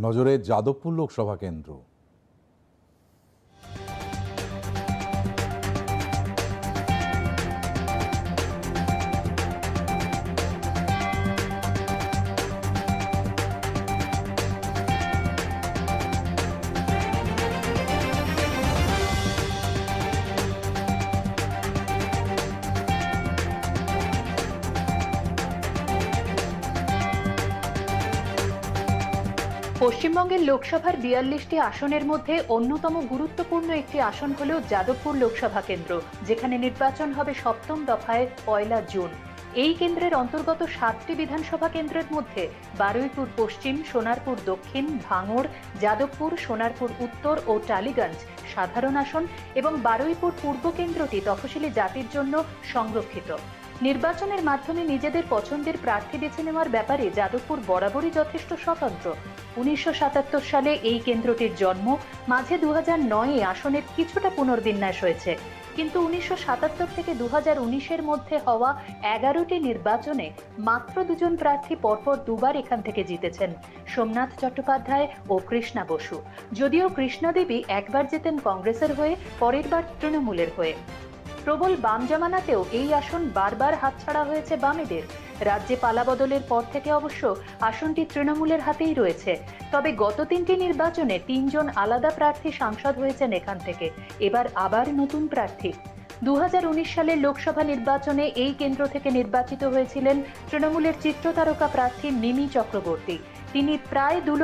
নজরে যাদবপুর লোকসভা কেন্দ্র। পশ্চিমবঙ্গের লোকসভার বিয়াল্লিশটি আসনের মধ্যে অন্যতম গুরুত্বপূর্ণ একটি আসন হল যাদবপুর লোকসভা কেন্দ্র, যেখানে নির্বাচন হবে সপ্তম দফায় পয়লা জুন। এই কেন্দ্রের অন্তর্গত সাতটি বিধানসভা কেন্দ্রের মধ্যে বারুইপুর পশ্চিম, সোনারপুর দক্ষিণ, ভাঙড়, যাদবপুর, সোনারপুর উত্তর ও টালিগঞ্জ সাধারণ আসন এবং বারুইপুর পূর্ব কেন্দ্রটি তফসিলি জাতির জন্য সংরক্ষিত। নির্বাচনের মাধ্যমে নিজেদের পছন্দের প্রার্থী বেছে নেওয়ার ব্যাপারে যাদবপুর বরাবরই যথেষ্ট স্বতন্ত্র। উনিশশো সাতাত্তর সালে এই কেন্দ্রটির জন্ম, মাঝে দু হাজার নয়ে আসনের কিছুটা পুনর্বিন্যাস হয়েছে। কিন্তু উনিশশো সাতাত্তর থেকে দু হাজার মধ্যে হওয়া এগারোটি নির্বাচনে মাত্র দুজন প্রার্থী পরপর দুবার এখান থেকে জিতেছেন, সোমনাথ চট্টোপাধ্যায় ও কৃষ্ণা বসু। যদিও কৃষ্ণাদেবী একবার জেতেন কংগ্রেসের হয়ে, পরের বার তৃণমূলের হয়ে। প্রবল বাম জামানাতেও এই আসন বারবার হাতছাড়া হয়েছে বামেদের। রাজ্যে পালাবদলের পর থেকে অবশ্য আসনটি তৃণমূলের হাতেই রয়েছে। তবে গত তিনটি নির্বাচনে তিনজন আলাদা প্রার্থী সাংসদ হয়েছেন এখান থেকে। এবার আবার নতুন প্রার্থী। দু হাজার উনিশ সালের লোকসভা নির্বাচনে এই কেন্দ্র থেকে নির্বাচিত হয়েছিলেন তৃণমূলের চিত্রতারকা প্রার্থী মিমি চক্রবর্তী। তিনি প্রায় দু